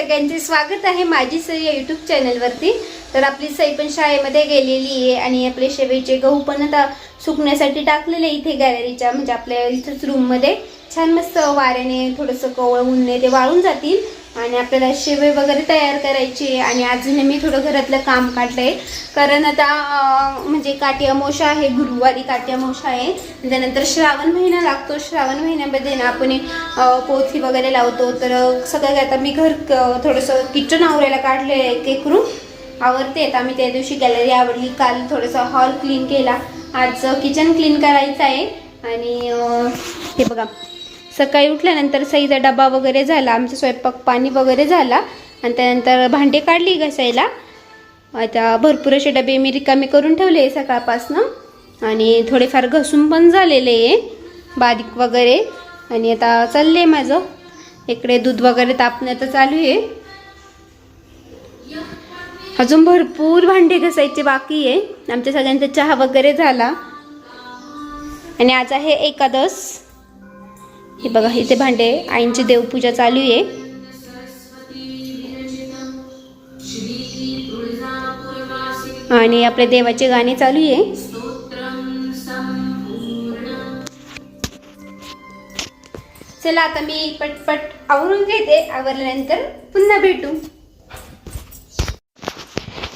सगळ्यांचे स्वागत आहे माझी सई या यूट्यूब चॅनलवरती तर आपली सई पण शाळेमध्ये गेलेली आहे आणि आपले शेवेचे गहू पण आता सुकण्यासाठी टाकलेले आहे इथे गॅलरीच्या म्हणजे आपल्या इथंच रूममध्ये छान मस्त वाऱ्याने थोडंसं कवळ उन्हे ते वाळून जातील. आणि आपल्याला शेवे वगैरे तयार करायचे. आणि अजून मी थोडं घरातलं काम काढलं आहे कारण आता म्हणजे काटी आहे गुरुवारी काट्यामोशा आहे. त्यानंतर श्रावण महिना लागतो. श्रावण महिन्यामध्ये ना आपण पोथी वगैरे लावतो. तर सगळं आता मी घर थोडंसं किचन आवरायला काढले एक रूम आवरते. आता आम्ही त्या दिवशी गॅलरी आवडली काल थोडंसं हॉल क्लीन केला. आज किचन क्लीन करायचं आहे. आणि हे बघा. सकाळी उठल्यानंतर सईचा डबा वगैरे झाला आमचा स्वयंपाक पाणी वगैरे झाला आणि त्यानंतर भांडे काढली घासायला. आता भरपूर असे डबे मी रिकामे करून ठेवले सकाळपासनं आणि थोडेफार घसून पण झालेले आहे बारीक वगैरे. आणि आता चालले माझं. इकडे दूध वगैरे तापण्याचं चालू आहे. अजून भरपूर भांडे घसायचे बाकी आहे. आमच्या सगळ्यांचा चहा वगैरे झाला. आणि आज आहे एकादस. हे बघा इथे भांडे आईंची देवपूजा चालू आहे. आणि आपल्या देवाचे गाणे चालू आहे. चला आता मी पटपट आवरून घेते. आवरल्यानंतर पुन्हा भेटू.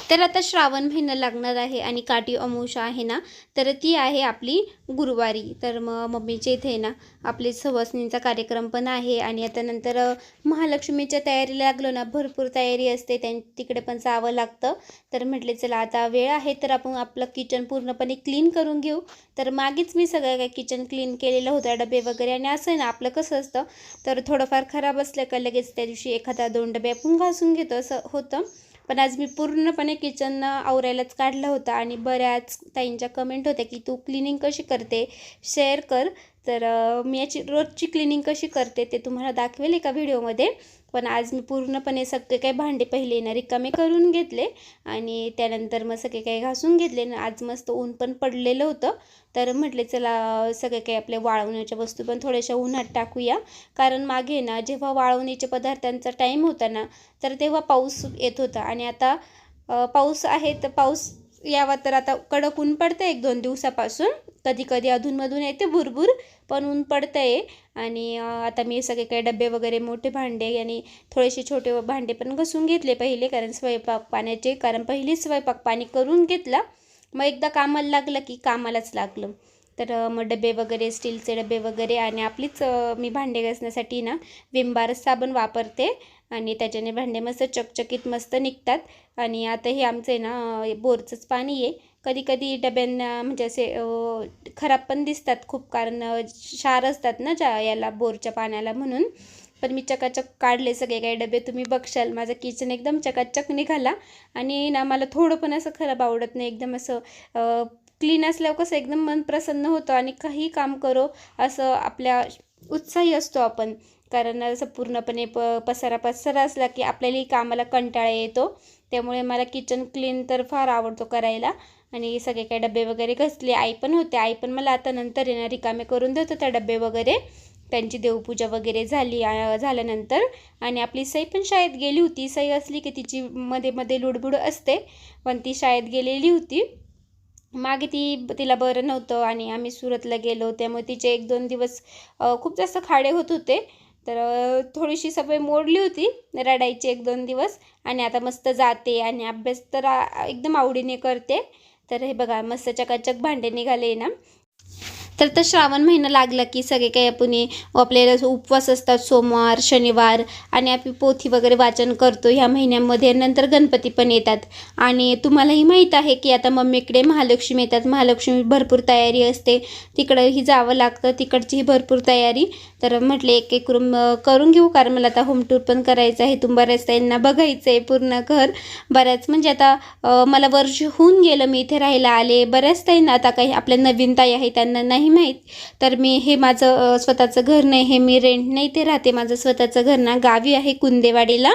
तर आता श्रावण महिना लागणार आहे आणि काठी अमावस्या आहे ना तर ती आहे आपली गुरुवारी. तर मग मम्मीच्या इथे ना आपले सवासणींचा कार्यक्रम पण आहे आणि आता नंतर महालक्ष्मीच्या तयारीला लागलो ना भरपूर तयारी असते त्यां तिकडे पण जावं लागतं. तर म्हटले चला आता वेळ आहे तर आपण आपलं किचन पूर्णपणे क्लीन करून घेऊ. तर मागेच मी सगळं काय किचन क्लीन केलेलं होतं डबे वगैरे आणि असं आहे ना आपलं कसं असतं तर थोडंफार खराब असलं का लगेच त्या दिवशी एखादा दोन डबे आपण घासून घेतो असं होतं. पण आज मी पूर्णपणे किचन आवरायलाच काढलं होतं आणि बऱ्याच ताईंच्या कमेंट होत्या की तू क्लिनिंग कशी करते? शेअर कर. तर मी याची रोजची क्लिनिंग कशी करते ते तुम्हाला दाखवेल एका व्हिडिओमध्ये. पण आज मी पूर्णपणे सगळे काही भांडे पहिले ना रिकामे करून घेतले आणि त्यानंतर मग सगळे काही घासून घेतले. आणि आज मस्त ऊन पण पडलेलं होतं. तर म्हटले चला सगळे काही आपल्या वाळवण्याच्या वस्तू पण थोड्याशा उन्हात टाकूया. कारण मागे ना जेव्हा वाळवणीच्या पदार्थांचा टाईम होता ना तर तेव्हा पाऊस येत होता. आणि आता पाऊस आहे तर पाऊस यावा तर आता कडक ऊन पडतं एक दोन दिवसापासून. कधी कधी अधूनमधून येते भुरभूर पण ऊन पडतं आहे आणि आता मी सगळे काही डबे वगैरे मोठे भांडे आणि थोडेसे छोटे भांडे पण घसून घेतले पहिले कारण स्वयंपाक पाण्याचे कारण पहिले स्वयंपाक पाणी करून घेतला. मग एकदा कामाला लागलं की कामालाच लागलं. तर मग डबे वगैरे स्टीलचे डबे वगैरे आणि आपलीच मी भांडे घासण्यासाठी ना विम साबण वापरते आणि त्याच्याने भांडे मस्त चकचकीत मस्त निघतात आणि आता हे आमचं आहे ना बोरचंच पाणी आहे. कधी कधी डब्यांना म्हणजे असे खराब पण दिसतात खूप कारण क्षार असतात ना ज्या याला बोरच्या पाण्याला म्हणून. पण मी चकाचक काढले सगळे काही डबे तुम्ही बघशाल. माझं किचन एकदम चकाचक निघाला आणि ना मला थोडं पण असं खराब आवडत नाही. एकदम असं क्लीन असल्यावर कसं एकदम मन प्रसन्न होतं आणि काही काम करो असं आपल्या उत्साही असतो आपण. कारण असं पूर्णपणे प पसारा पसारा असला की आपल्यालाही कामाला कंटाळा येतो. त्यामुळे मला किचन क्लीन तर फार आवडतो करायला. आणि सगळे काही डबे वगैरे घसले. आई पण होते. आई पण मला आता नंतर येणार रिकामे करून देतो त्या डबे वगैरे. त्यांची देवपूजा वगैरे झाली झाल्यानंतर. आणि आपली सई पण शाळेत गेली होती. सई असली की तिची मध्ये मध्ये लुडबुड असते. पण ती शाळेत गेलेली होती. मागे ती तिला बरं नव्हतं आणि आम्ही सुरतला गेलो. त्यामुळे तिचे एक दोन दिवस खूप जास्त खाडे होत होते. तर थोडीशी सवय मोडली होती रडायची एक दोन दिवस. आणि आता मस्त जाते आणि अभ्यास तर एकदम आवडीने करते. तर हे बघा मस्त चकाचक भांडे निघाले ना. तर तर श्रावण महिना लागला की सगळे काही आपण आपल्याला उपवास असतात सोमवार शनिवार आणि आपण पोथी वगैरे वाचन करतो ह्या महिन्यामध्ये. नंतर गणपती पण येतात. आणि तुम्हालाही माहीत आहे की आता मम्मीकडे महालक्ष्मी येतात. महालक्ष्मी भरपूर तयारी असते. तिकडंही जावं लागतं. तिकडचीही भरपूर तयारी. तर म्हटले एक एक रूम करून घेऊ. कारण मला आता होम टूर पण करायचं आहे. तुम बऱ्याच ताईंना बघायचं आहे पूर्ण घर. बऱ्याच म्हणजे आता मला वर्ष होऊन गेलं मी इथे राहायला आले. बऱ्याच ताईंना आता काही आपल्या नवीन ताई आहे त्यांना नाही माहीत. तर मी हे माझं स्वतःचं घर नाही हे मी रेंट नाही ते राहते माझं स्वतःचं घर ना गावी आहे कुंदेवाडीला.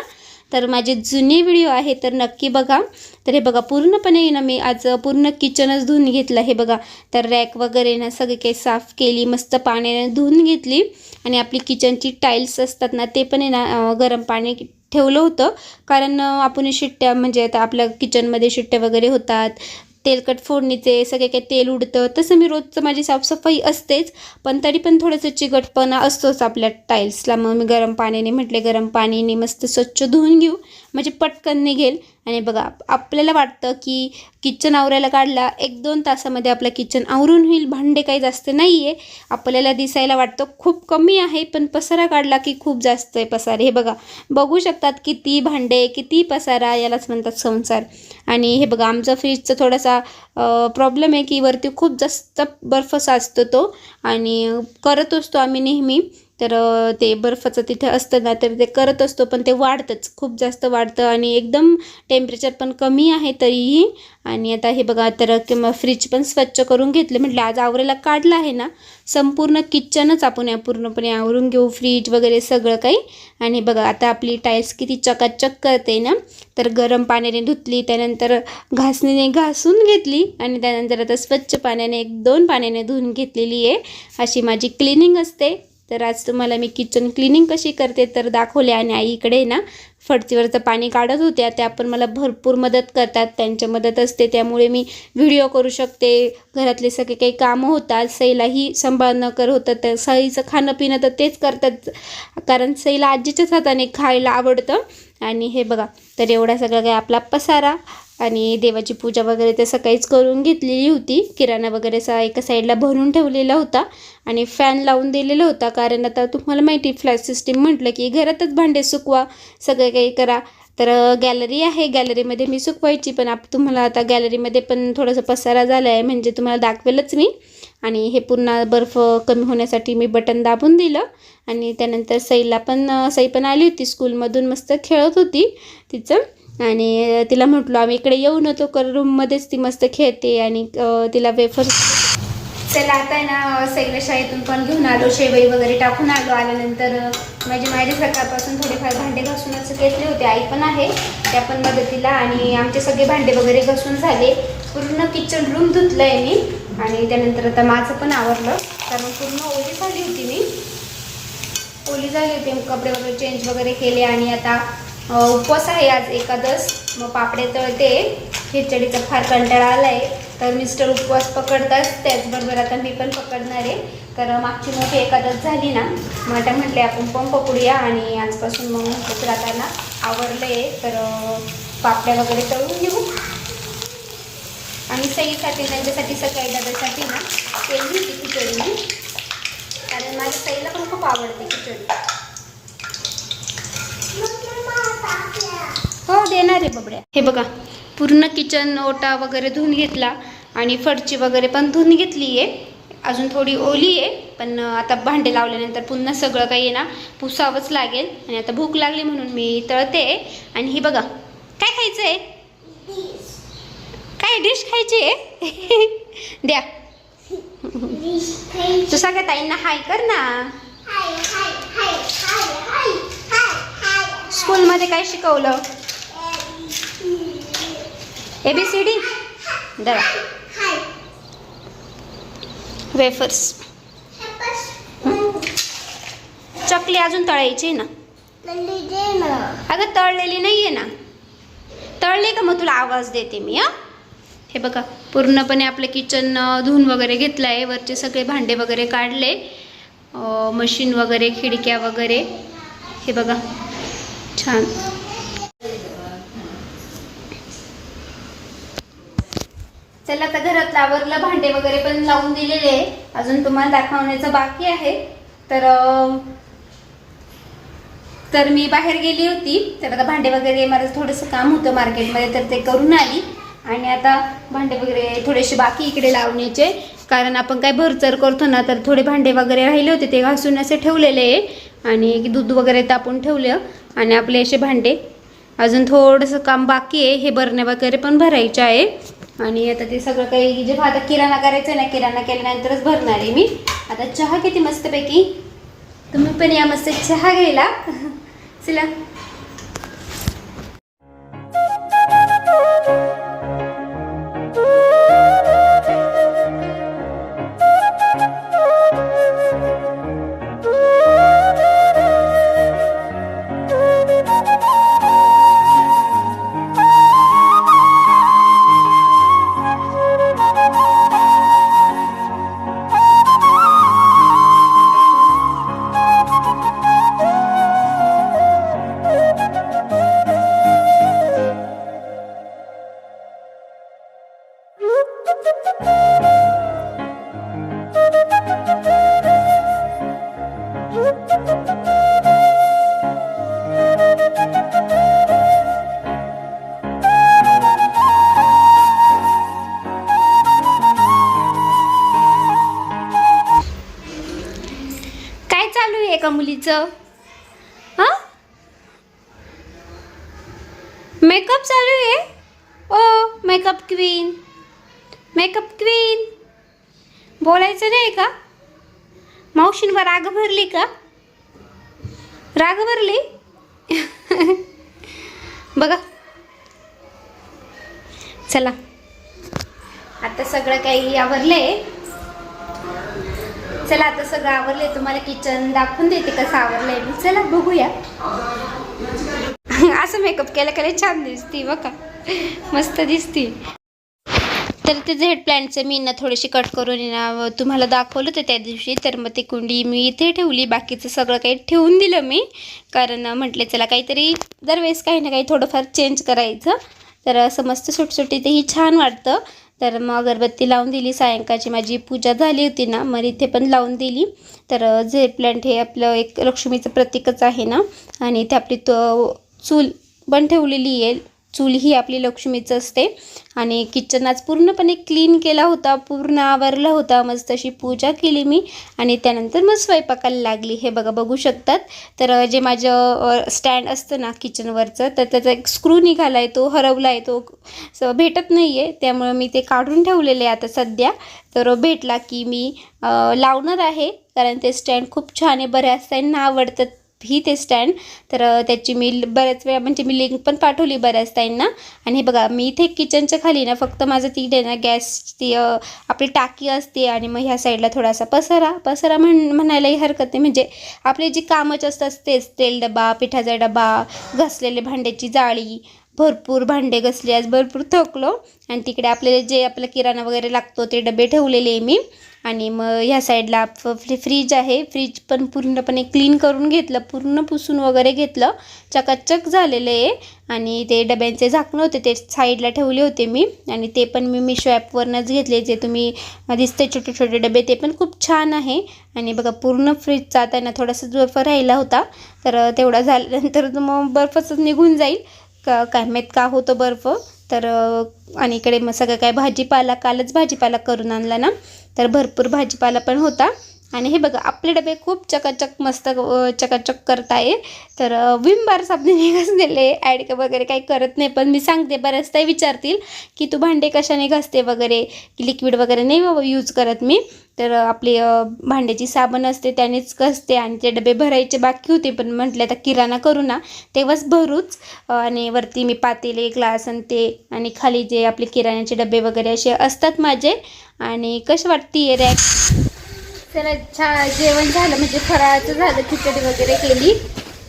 तर माझे जुने व्हिडिओ आहे तर नक्की बघा. तर हे बघा पूर्णपणे ना मी आज पूर्ण किचनच धुवून घेतलं हे बघा. तर रॅक वगैरे ना सगळी काही साफ केली मस्त पाण्याने धुवून घेतली. आणि आपली किचनची टाईल्स असतात ना ते पण आहे ना गरम पाणी ठेवलं होतं. कारण आपण शिट्ट्या म्हणजे आता आपल्या किचनमध्ये शिट्ट्या वगैरे होतात. तेलकट फोडणीचे सगळे काही तेल उडतं. तसं मी रोजचं माझी साफसफाई असतेच पण तरी पण थोडंसं चिकटपणा असतोच आपल्या टाईल्सला मग मी गरम पाण्याने म्हटले गरम पाणीने मस्त स्वच्छ धुवून घेऊ. म्हणजे पटकन निघेल. आणि बघा आपल्याला वाटतं की किचन आवरायला काढला एक दोन तासामध्ये आपलं किचन आवरून होईल. भांडे काही जास्त नाही आहे आपल्याला दिसायला वाटतं खूप कमी आहे पण पसारा काढला की खूप जास्त आहे पसारे. हे बघा बघू शकतात किती भांडे किती पसारा यालाच म्हणतात संसार. आणि हे बघा आमचा फ्रीजचा थोडासा प्रॉब्लेम आहे की वरती खूप जास्त बर्फ साचतो तो. आणि करत असतो आम्ही नेहमी. तर ते बर्फाचं तिथे असतं ना तर ते करत असतो पण ते वाढतंच. खूप जास्त वाढतं आणि एकदम टेम्परेचर पण कमी आहे तरीही. आणि आता हे बघा तर किंवा फ्रीज पण स्वच्छ करून घेतले. म्हटलं आज आवरेला काढलं आहे ना संपूर्ण किचनच आपण या पूर्णपणे आवरून घेऊ. फ्रीज वगैरे सगळं काही. आणि बघा आता आपली टाईल्स किती चकाचक करते ना. तर गरम पाण्याने धुतली त्यानंतर घासणीने घासून घेतली आणि त्यानंतर आता स्वच्छ पाण्याने एक दोन पाण्याने धुवून घेतलेली आहे. अशी माझी क्लिनिंग असते. तर आज तुम्हाला मी किचन क्लिनिंग कशी करते तर दाखवले आणि आई इकडे ना फडतीवरचं पाणी काढत होत्या. त्या पण मला भरपूर मदत करतात त्यांच्या मदत असते त्यामुळे मी व्हिडिओ करू शकते. घरातले सगळे काही कामं होतात सईलाही सांभाळणं कर होतं तर सईचं खाणं पिणं तर तेच करतात. कारण सईला आजीच्याच हाताने खायला आवडतं. आणि हे बघा तर एवढा सगळा काही आपला पसारा. आणि देवाची पूजा वगैरे ते सकाळीच करून घेतलेली होती. किराणा वगैरे असा एका साईडला भरून ठेवलेला होता आणि फॅन लावून दिलेला होता. कारण आता तुम्हाला माहिती फ्लॅट सिस्टीम म्हटलं की घरातच भांडे सुकवा सगळं काही करा. तर गॅलरी आहे. गॅलरीमध्ये मी सुकवायची पण आप तुम्हाला आता गॅलरीमध्ये पण थोडासा पसारा झाला आहे म्हणजे तुम्हाला दाखवेलच मी. आणि हे पुन्हा बर्फ कमी होण्यासाठी मी बटन दाबून दिलं. आणि त्यानंतर सईला पण सई पण आली होती स्कूलमधून मस्त खेळत होती तिचं. आणि तिला म्हटलो आम्ही इकडे येऊ नव्हतो कर रूममध्येच ती मस्त खेळते आणि तिला वेफर चला आता आहे ना सैला शाळेतून पण घेऊन आलो शेवई वगैरे टाकून आलो आल्यानंतर माझी म्हणजे माझ्या सकाळपासून थोडेफार भांडे घासूनच घेतले होते. आई पण आहे त्या पण मदतीला आणि आमचे सगळे भांडे वगैरे घासून झाले. पूर्ण किचन रूम धुतलं आहे मी आणि त्यानंतर आता माझं पण आवरलं. कारण पूर्ण ओली झाली होती मी. ओली झाली होती कपडे वगैरे चेंज वगैरे केले आणि आता उपवास आहे आज एकादस. मग पापडे तळते. खिचडीचा फार कंटाळा आला आहे तर मिस्टर उपवास पकडतात. त्याचबरोबर आता मी पण पकडणार आहे. तर मागची मोठी एकादस झाली ना मग आता म्हटले आपण पण पकडूया आणि आजपासून मग म्हटलं आवडलं आवरलं आहे तर पापड्या वगैरे तळून घेऊ. आणि सईसाठी त्यांच्यासाठी सकाळी डब्यासाठी ना केली खिचडी. कारण माझ्या सईला पण खूप आवडते खिचडी. हो देणार आहे बबड्या. हे बघा पूर्ण किचन ओटा वगैरे धुवून घेतला आणि फरची वगैरे पण धुवून घेतली आहे. अजून थोडी ओली आहे पण आता भांडे लावल्यानंतर पुन्हा सगळं काही आहे ना पुसावंच लागेल. आणि आता भूक लागली म्हणून मी तळते. आणि ही बघा काय खायचं आहे काय डिश खायची आहे? द्या. तू सगळ्या ताईंना हाय कर ना. स्कूलमध्ये काय शिकवलं? ए बी सी डी दरा वेफर्स चकली अजून तळायची आहे ना? अगं तळलेली नाही आहे ना. तळले का मग तुला आवाज देते मी हा? हे बघा पूर्णपणे आपलं किचन धुवून वगैरे घेतलं आहे वरचे सगळे भांडे वगैरे काढले. मशीन वगैरे खिडक्या वगैरे. हे बघा. छान. चला आता घरात आवरलं भांडे वगैरे पण लावून दिलेले. आहे अजून तुम्हाला दाखवण्याचं बाकी आहे. तर तर मी बाहेर गेली होती. तर आता भांडे वगैरे माझं थोडंसं काम होतं मार्केटमध्ये तर ते करून आली. आणि आता भांडे वगैरे थोडेसे बाकी इकडे लावण्याचे. कारण आपण काय भरचर करतो ना तर थोडे भांडे वगैरे राहिले होते ते घासून असे ठेवलेले आहे. आणि दूध वगैरे तापून ठेवलं. आणि आपले असे भांडे. अजून थोडंसं काम बाकी आहे. हे भरणे वगैरे पण भरायचे आहे. आणि आता ते सगळं काही जे आता किराणा करायचं आहे ना किराणा केल्यानंतरच भरणार आहे मी. आता चहा किती मस्तपैकी? तुम्ही पण या मस्त चहा घ्यायला. चला. तिचं हां हा? मेकअप चालू आहे? Oh makeup queen. Makeup queen. बोलायचं नाही का? मावशींवर राग भरली का? राग भरली? बघा. चला. आता सगळं काही आवरलंय. चला आता सगळं आवरलंय तुम्हाला किचन दाखवून देते कसं आवरलंय मी. चला बघूया. असं मेकअप केलं केलं छान दिसती बघा मस्त दिसती. तर ते झेड प्लॅन्टचं मी ना थोडीशी कट करून ना तुम्हाला दाखवलं होतं त्या दिवशी तर मग ती कुंडी मी इथे ठेवली बाकीचं सगळं काही ठेवून दिलं मी. कारण म्हटले चला काहीतरी दरवेळेस काही ना काही थोडंफार चेंज करायचं. तर असं मस्त सुटसुटीतही छान वाटतं. तर मग अगरबत्ती लावून दिली. सायंकाळची माझी पूजा झाली होती ना मग इथे पण लावून दिली. तर झेर प्लॅन्ट हे आपलं एक लक्ष्मीचं प्रतीकच आहे ना. आणि इथे आपली तो चूल पण ठेवलेली आहे. चूल ही आपली लक्ष्मीचं असते. आणि किचन आज पूर्णपणे क्लीन केला होता पूर्ण आवरला होता मस्त अशी पूजा केली मी. आणि त्यानंतर मग स्वयंपाकाला लागली. हे बघा बघू शकतात. तर जे माझं स्टँड असतं ना किचनवरचं तर त्याचा एक स्क्रू निघाला आहे तो हरवला आहे तो भेटत नाही आहे त्यामुळे मी ते काढून ठेवलेले आहे आता सध्या. तर भेटला की मी लावणार आहे. कारण ते स्टँड खूप छान आहे. बऱ्याच त्यांना आवडतात ही ते स्टँड तर त्याची मी बऱ्याच वेळा म्हणजे मी लिंक पण पाठवली बऱ्याच ताईंना. आणि हे बघा मी इथे किचनच्या खाली ना फक्त माझं तिकडे ना गॅस ती आपली टाकी असते आणि मग ह्या साईडला थोडासा पसारा. पसारा म्हण म्हणायलाही हरकत नाही. म्हणजे आपले जी कामच असतात तेच तेल डबा पिठाचा डबा घासलेले भांड्याची जाळी भरपूर भांडे घसले आज भरपूर थकलो. आणि तिकडे आपल्याला जे आपलं किराणा वगैरे लागतो ते डबे ठेवलेले आहे मी. आणि मग ह्या साईडला फ्री फ्रीज आहे. फ्रीज पण पूर्णपणे क्लीन करून घेतलं पूर्ण पुसून वगैरे घेतलं. चकाचक झालेलं आहे. आणि ते डब्यांचे झाकणं होते ते साईडला ठेवले होते मी. आणि ते पण मी मिशो ॲपवरनंच घेतले जे तुम्ही दिसते छोटे छोटे डबे ते पण खूप छान आहे. आणि बघा पूर्ण फ्रीजचा त्यांना थोडासा बर्फ राहिला होता. तर तेवढा झाल्यानंतर मग बर्फच निघून जाईल. का काय माहीत का होतो बर्फ? तर आणि इकडे मग सगळं काय भाजीपाला कालच भाजीपाला करून आणला ना? तर भरपूर भाजीपाला पण होता. आणि हे बघा आपले डबे खूप चकाचक मस्त चकाचक करत आहे तर विम बार साबणाने घासलेले ॲड वगैरे काही करत नाही पण मी सांगते बऱ्याचदा विचारतील की तू भांडे कशाने घासते वगैरे? की लिक्विड वगैरे नाही यूज करत मी. तर आपली भांड्याची साबण असते त्यानेच घासते आणि ते डबे भरायचे बाकी होते पण म्हटले आता किराणा करू ना. तेव्हाच भरूच. आणि वरती मी पातेले ग्लास आणि ते आणि खाली जे आपले किराण्याचे डबे वगैरे असे असतात माझे. आणि कसे वाटते रॅक चला छा जेवण झालं म्हणजे फराळाचं झालं खिचडी वगैरे केली.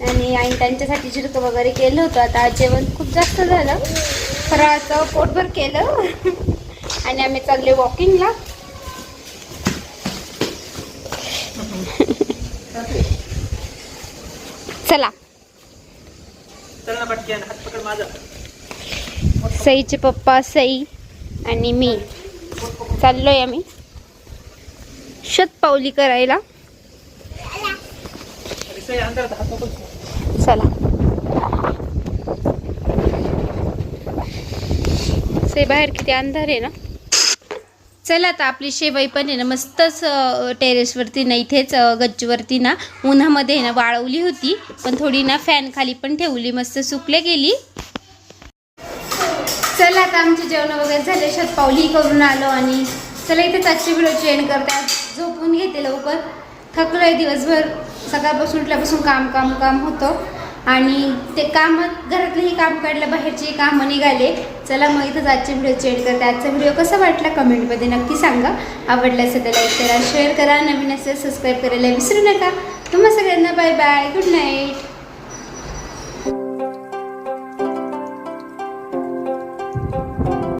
आणि आई त्यांच्यासाठी झिरकं वगैरे केलं होतं. आता जेवण खूप जास्त झालं. फराळाचं पोटभर केलं. आणि आम्ही चालले वॉकिंगला चला. सईचे पप्पा सई आणि मी. चाललोय आम्ही. शतपावली करायला. चला. से बाहेर किती अंधार आहे ना. चला आता आपली शेवाई पण आहे ना मस्तच टेरेसवरती ना इथेच गच्चीवरती ना उन्हामध्ये आहे ना वाळवली होती पण थोडी ना फॅन खाली पण ठेवली मस्त सुकले गेली. चला आता आमचे जेवण वगैरे झाले शतपावली करून आलो आणि चला इथेच आजची व्हिडिओ चेंज करतात झोपून घेते लवकर. थकलो आहे दिवसभर. सकाळपासून उठल्यापासून काम काम काम होतं. आणि ते काम घरातलंही काम काढलं बाहेरची कामं निघाले. चला मग इथंच आजची व्हिडिओ एंड करते. आजचा व्हिडिओ कसा वाटला कमेंटमध्ये नक्की सांगा. आवडला असेल तर लाईक करा शेअर करा. नवीन असेल सबस्क्राईब करायला विसरू नका. तुम्हा सगळ्यांना बाय बाय गुड नाईट